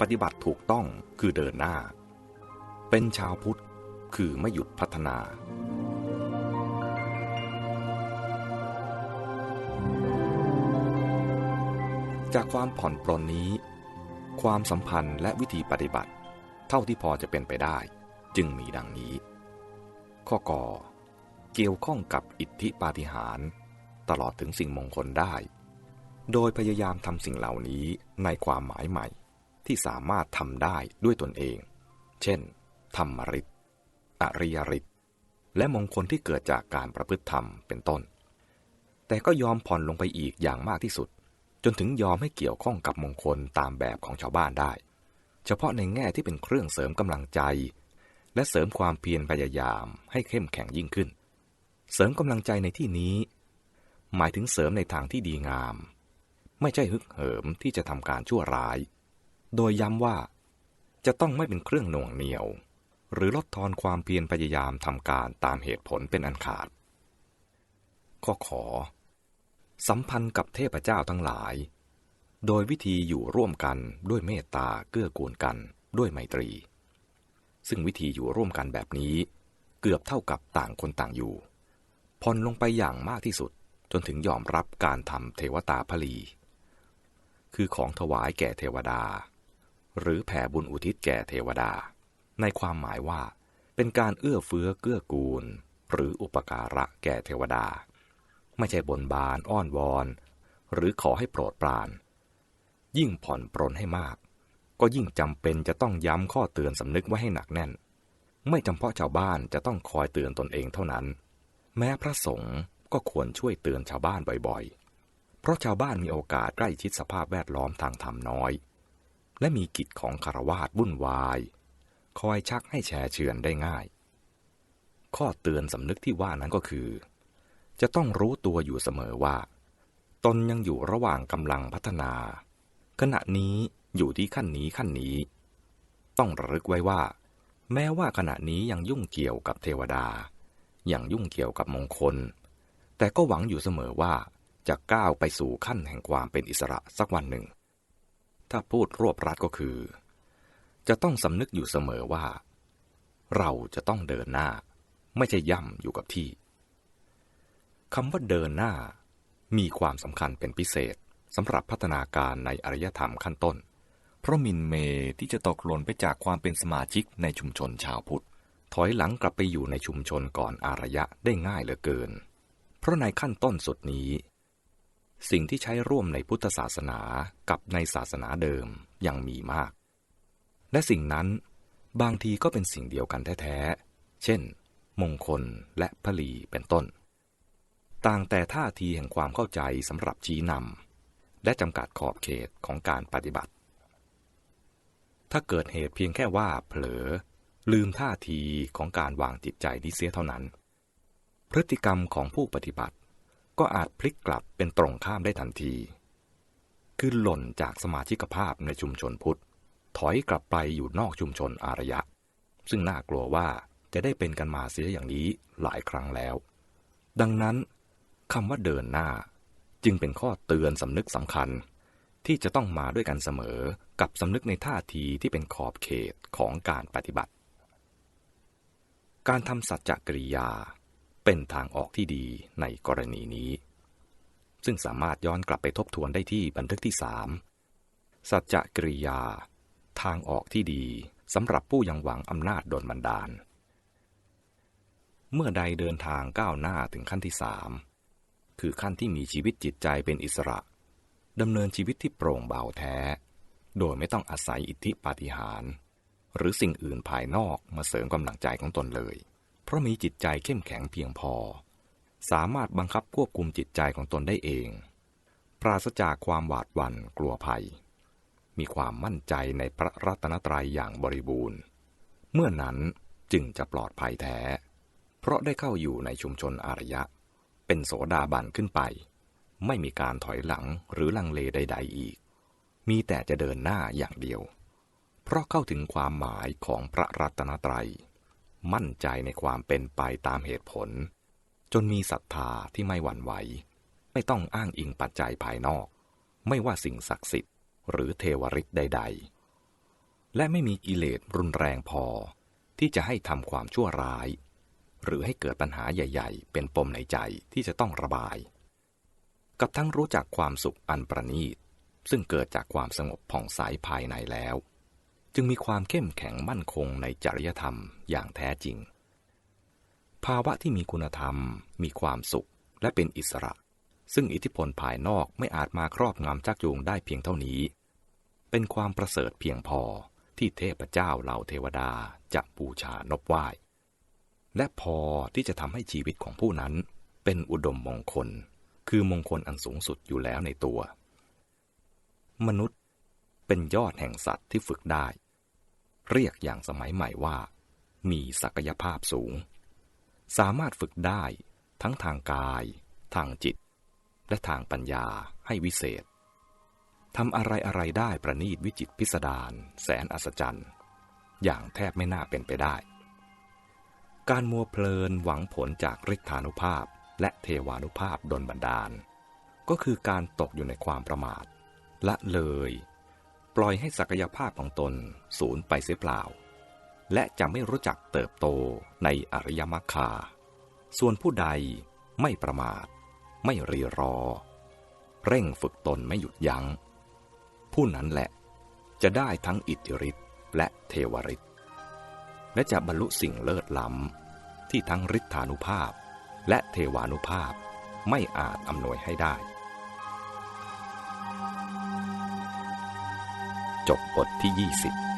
ปฏิบัติถูกต้องคือเดินหน้า เป็นชาวพุทธคือไม่หยุดพัฒนาจากความผ่อนปลนนี้ ความสัมพันธ์และวิธีปฏิบัติ เท่าที่พอจะเป็นไปได้ จึงมีดังนี้ ข้อกอเกี่ยวข้องกับอิทธิปาฏิหาริย์ตลอดถึงสิ่งมงคลได้ โดยพยายามทำสิ่งเหล่านี้ในความหมายใหม่ ที่สามารถทำได้ด้วยตนเอง เช่น ธรรมริตอริยริตและมงคลที่เกิดจากการประพฤติธรรมเป็นต้น แต่ก็ยอมผ่อนลงไปอีกอย่างมากที่สุด จนถึงยอมให้เกี่ยวข้องกับมงคลตามแบบของชาวบ้านได้ เฉพาะในแง่ที่เป็นเครื่องเสริมกำลังใจ และเสริมความเพียรพยายามให้เข้มแข็งยิ่งขึ้น เสริมกำลังใจในที่นี้ หมายถึงเสริมในทางที่ดีงาม ไม่ใช่ฮึกเหิมที่จะทำการชั่วร้าย โดยย้ำว่า จะต้องไม่เป็นเครื่องหน่วงเหนียว หรือลดทอนความเพียรพยายามทำการตามเหตุผลเป็นอันขาด ข้อขอ สัมพันธ์กับเทพเจ้าทั้งหลาย โดยวิธีอยู่ร่วมกันด้วยเมตตาเกื้อกูลกันด้วยไมตรี ซึ่งวิธีอยู่ร่วมกันแบบนี้ เกือบเท่ากับต่างคนต่างอยู่ผ่อนลงไปอย่างมากที่สุดจนถึงยอมรับการทำเทวตาพลี คือของถวายแก่เทวดา หรือแผ่บุญอุทิศแก่เทวดา ในความหมายว่า เป็นการเอื้อเฟื้อเกื้อกูล หรืออุปการะแก่เทวดา ไม่ใช่บนบานอ้อนวอน หรือขอให้โปรดปราน ยิ่งผ่อนปรนให้มาก ก็ยิ่งจำเป็นจะต้องย้ำข้อเตือนสำนึกไว้ให้หนักแน่น ไม่จำเพาะชาวบ้านจะต้องคอยเตือนตนเองเท่านั้น แม้พระสงฆ์ก็ควรช่วยเตือนชาวบ้านบ่อยๆ เพราะชาวบ้านมีโอกาสใกล้ชิดสภาพแวดล้อมทางธรรมน้อย และมีกิจของคารวาสวุ่นวาย คอยชักให้แชร์เชือนได้ง่าย ข้อเตือนสำนึกที่ว่านั้นก็คือ จะต้องรู้ตัวอยู่เสมอว่า ตนยังอยู่ระหว่างกำลังพัฒนา ขณะนี้อยู่ที่ขั้นนี้ขั้นนี้ ต้องระลึกไว้ว่า แม้ว่าขณะนี้ยังยุ่งเกี่ยวกับเทวดา ยังยุ่งเกี่ยวกับมงคล แต่ก็หวังอยู่เสมอว่าจะก้าวไปสู่ขั้นแห่งความเป็นอิสระสักวันหนึ่ง ถ้าพูดรวบรัดก็คือ จะต้องสำนึกอยู่เสมอว่า เราจะต้องเดินหน้า ไม่ใช่ย่ำอยู่กับที่คำว่าเดินหน้า มีความสำคัญเป็นพิเศษสำหรับพัฒนาการในอารยธรรมขั้นต้น เพราะมินเมที่จะตกหล่นไปจากความเป็นสมาชิกในชุมชนชาวพุทธ ถอยหลังกลับไปอยู่ในชุมชนก่อนอารยะได้ง่ายเหลือเกิน เพราะในขั้นต้นสุดนี้ สิ่งที่ใช้ร่วมในพุทธศาสนากับในศาสนาเดิมยังมีมาก และสิ่งนั้นบางทีก็เป็นสิ่งเดียวกันแท้ๆ เช่น มงคลและพลีเป็นต้น ต่างแต่ท่าทีแห่งความเข้าใจสำหรับชี้นำและจำกัดขอบเขตของการปฏิบัติ ถ้าเกิดเหตุเพียงแค่ว่าเผลอ ลืมท่าทีของการวางจิตใจนี้เสียเท่านั้น พฤติกรรมของผู้ปฏิบัติ ก็อาจพลิกกลับเป็นตรงข้ามได้ทันที คือหล่นจากสมาชิกภาพในชุมชนพุทธ ถอยกลับไปอยู่นอกชุมชนอารยะ ซึ่งน่ากลัวว่าจะได้เป็นกันมาเสียอย่างนี้หลายครั้งแล้ว ดังนั้นคำว่าเดินหน้าจึงเป็นข้อเตือนสำนึกสำคัญ ที่จะต้องมาด้วยกันเสมอกับสำนึกในท่าทีที่เป็นขอบเขตของการปฏิบัติ การทำสัจจกริยา เป็นทางออกที่ดีในกรณีนี้ ซึ่งสามารถย้อนกลับไปทบทวนได้ที่บันทึกที่สามสัจจกริยา ทางออกที่ดีสำหรับผู้ยังหวังอำนาจโดนบันดาล เมื่อใดเดินทางก้าวหน้าถึงขั้นที่สามคือขั้นที่มีชีวิตจิตใจเป็นอิสระดำเนินชีวิตที่โปร่งเบาแท้ โดยไม่ต้องอาศัยอิทธิปาฏิหาริย์หรือสิ่งอื่นภายนอกมาเสริมกำลังใจของตนเลย เพราะมีจิตใจเข้มแข็งเพียงพอ สามารถบังคับควบคุมจิตใจของตนได้เอง ปราศจากความหวาดหวั่นกลัวภัย มีความมั่นใจในพระรัตนตรัยอย่างบริบูรณ์ เมื่อนั้นจึงจะปลอดภัยแท้ เพราะได้เข้าอยู่ในชุมชนอารยะ เป็นโสดาบันขึ้นไป ไม่มีการถอยหลังหรือลังเลใด ๆ อีก มีแต่จะเดินหน้าอย่างเดียว เพราะเข้าถึงความหมายของพระรัตนตรัย มั่นใจในความเป็นไปตามเหตุผล จนมีศรัทธาที่ไม่หวั่นไหว ไม่ต้องอ้างอิงปัจจัยภายนอก ไม่ว่าสิ่งศักดิ์สิทธิ์ หรือเทวฤทธิ์ใด ๆ และไม่มีกิเลสรุนแรงพอ ที่จะให้ทำความชั่วร้าย หรือให้เกิดปัญหาใหญ่ ๆ เป็นปมในใจที่จะต้องระบาย กับทั้งรู้จักความสุขอันประณีตซึ่งเกิดจากความสงบผ่องใสภายในแล้ว จึงมีความเข้มแข็งมั่นคงในจริยธรรมอย่างแท้จริง ภาวะที่มีคุณธรรม มีความสุขและเป็นอิสระ ซึ่งอิทธิพลภายนอกไม่อาจมาครอบงำชักจูงได้เพียงเท่านี้ เป็นความประเสริฐเพียงพอที่เทพเจ้าเหล่าเทวดาจะบูชานบไหว้ และพอที่จะทำให้ชีวิตของผู้นั้น เป็นอุดมมงคล คือมงคลอันสูงสุดอยู่แล้วในตัว มนุษย์ เป็นยอดแห่งสัตว์ที่ฝึกได้ เรียกอย่างสมัยใหม่ว่า มีศักยภาพสูง สามารถฝึกได้ทั้งทางกาย ทางจิต และทางปัญญาให้วิเศษทำอะไรอะไรได้ประณีตวิจิตพิสดารแสนอัศจรรย์ อย่างแทบไม่น่าเป็นไปได้ การมัวเพลินหวังผลจากฤทธานุภาพและเทวานุภาพดนบันดาล ก็คือการตกอยู่ในความประมาท ละเลย ปล่อยให้ศักยภาพของตนสูญไปเสียเปล่า และจะไม่รู้จักเติบโตในอริยมรรคา ส่วนผู้ใดไม่ประมาท ไม่รีรอ เร่งฝึกตนไม่หยุดยัง้ง ผู้นั้นแหละจะได้ทั้งอิทธิฤทธิ์และเทวฤทธิ์และจะบรรลุสิ่งเลิศล้ำที่ทั้งฤทธานุภาพ และเทวานุภาพไม่อาจอำนวยให้ได้ จบบทที่ 20